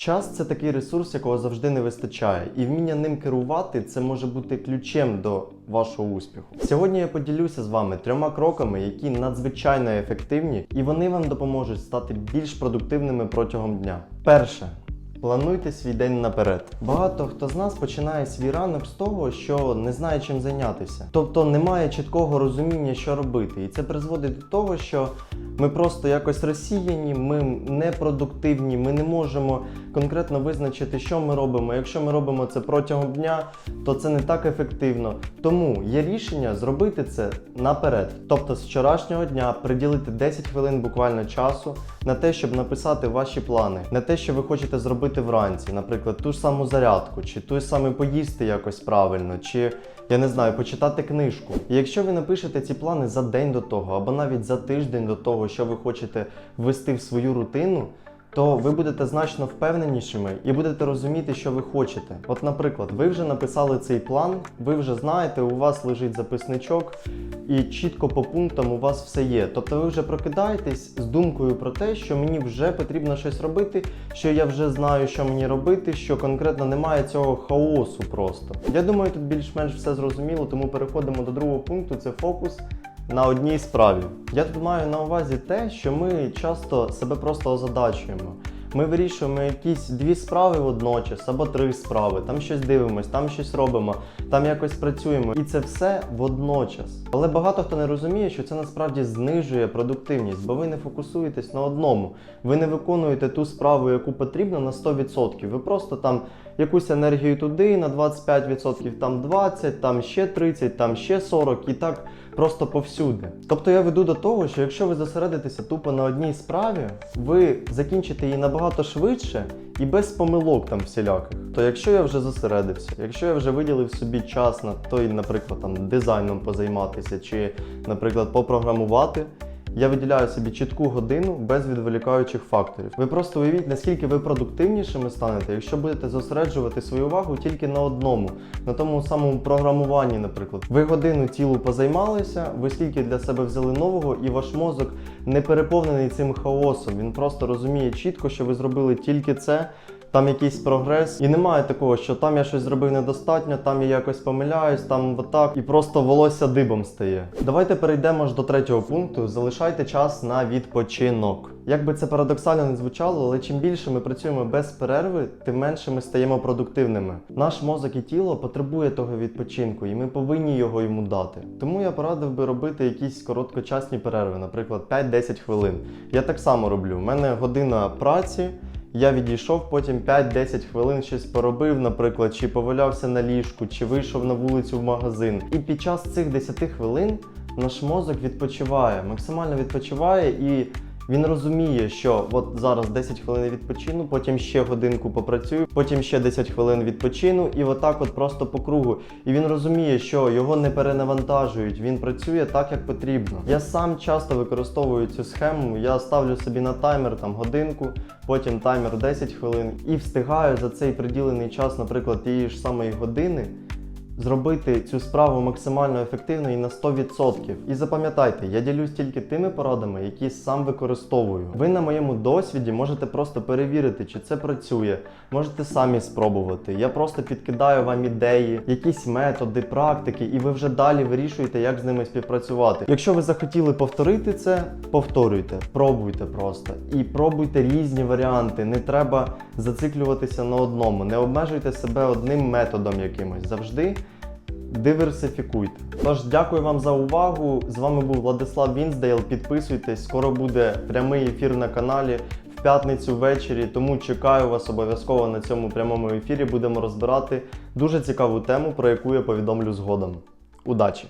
Час це такий ресурс, якого завжди не вистачає, і вміння ним керувати це може бути ключем до вашого успіху. Сьогодні я поділюся з вами трьома кроками, які надзвичайно ефективні, і вони вам допоможуть стати більш продуктивними протягом дня. Перше. Плануйте свій день наперед. Багато хто з нас починає свій ранок з того, що не знає чим зайнятися. Тобто немає чіткого розуміння, що робити. І це призводить до того, що ми просто якось розсіяні, ми непродуктивні, ми не можемо конкретно визначити, що ми робимо. Якщо ми робимо це протягом дня, то це не так ефективно. Тому є рішення зробити це наперед. Тобто з вчорашнього дня приділити 10 хвилин буквально часу на те, щоб написати ваші плани, на те, що ви хочете зробити вранці, наприклад, ту ж саму зарядку, чи ту ж саме поїсти якось правильно, чи я не знаю, почитати книжку. І якщо ви напишете ці плани за день до того, або навіть за тиждень до того, що ви хочете ввести в свою рутину. То ви будете значно впевненішими і будете розуміти, що ви хочете. От, наприклад, ви вже написали цей план, ви вже знаєте, у вас лежить записничок, і чітко по пунктам у вас все є. Тобто ви вже прокидаєтесь з думкою про те, що мені вже потрібно щось робити, що я вже знаю, що мені робити, що конкретно немає цього хаосу просто. Я думаю, тут більш-менш все зрозуміло, тому переходимо до другого пункту. Це фокус на одній справі. Я тут маю на увазі те, що ми часто себе просто озадачуємо. Ми вирішуємо якісь дві справи водночас або три справи, там щось дивимось, там щось робимо, там якось працюємо. І це все водночас. Але багато хто не розуміє, що це насправді знижує продуктивність, бо ви не фокусуєтесь на одному. Ви не виконуєте ту справу, яку потрібно на 100%. Ви просто там якусь енергію туди на 25%, там 20%, там ще 30%, там ще 40% і так просто повсюди. Тобто я веду до того, що якщо ви зосередитеся тупо на одній справі, ви закінчите її набагато швидше і без помилок там всіляких. То якщо я вже зосередився, якщо я вже виділив собі час на той, наприклад, там дизайном позайматися, чи, наприклад, попрограмувати. Я виділяю собі чітку годину без відволікаючих факторів. Ви просто уявіть, наскільки ви продуктивнішими станете, якщо будете зосереджувати свою увагу тільки на одному, на тому самому програмуванні, наприклад. Ви годину цілу позаймалися, ви скільки для себе взяли нового, і ваш мозок не переповнений цим хаосом. Він просто розуміє чітко, що ви зробили тільки це. Там якийсь прогрес, і немає такого, що там я щось зробив недостатньо, там я якось помиляюсь, там отак, і просто волосся дибом стає. Давайте перейдемо ж до третього пункту. Залишайте час на відпочинок. Як би це парадоксально не звучало, але чим більше ми працюємо без перерви, тим менше ми стаємо продуктивними. Наш мозок і тіло потребує того відпочинку, і ми повинні його йому дати. Тому я порадив би робити якісь короткочасні перерви, наприклад, 5-10 хвилин. Я так само роблю. У мене година праці. Я відійшов, потім 5-10 хвилин щось поробив, наприклад, чи повалявся на ліжку, чи вийшов на вулицю в магазин. І під час цих 10 хвилин наш мозок відпочиває, максимально відпочиває і. Він розуміє, що от зараз 10 хвилин відпочину, потім ще годинку попрацюю, потім ще 10 хвилин відпочину, і отак от просто по кругу. І він розуміє, що його не перенавантажують, він працює так, як потрібно. Я сам часто використовую цю схему. Я ставлю собі на таймер там годинку, потім таймер 10 хвилин і встигаю за цей приділений час, наприклад, тієї ж самої години зробити цю справу максимально ефективно і на 100%. І запам'ятайте, я ділюсь тільки тими порадами, які сам використовую. Ви на моєму досвіді можете просто перевірити, чи це працює. Можете самі спробувати. Я просто підкидаю вам ідеї, якісь методи, практики, і ви вже далі вирішуєте, як з ними співпрацювати. Якщо ви захотіли повторити це, повторюйте, пробуйте просто і пробуйте різні варіанти. Не треба зациклюватися на одному, не обмежуйте себе одним методом якимось завжди. Диверсифікуйте. Тож дякую вам за увагу. З вами був Владислав Вінсдейл. Підписуйтесь, скоро буде прямий ефір на каналі в п'ятницю ввечері. Тому чекаю вас обов'язково на цьому прямому ефірі. Будемо розбирати дуже цікаву тему, про яку я повідомлю згодом. Удачі!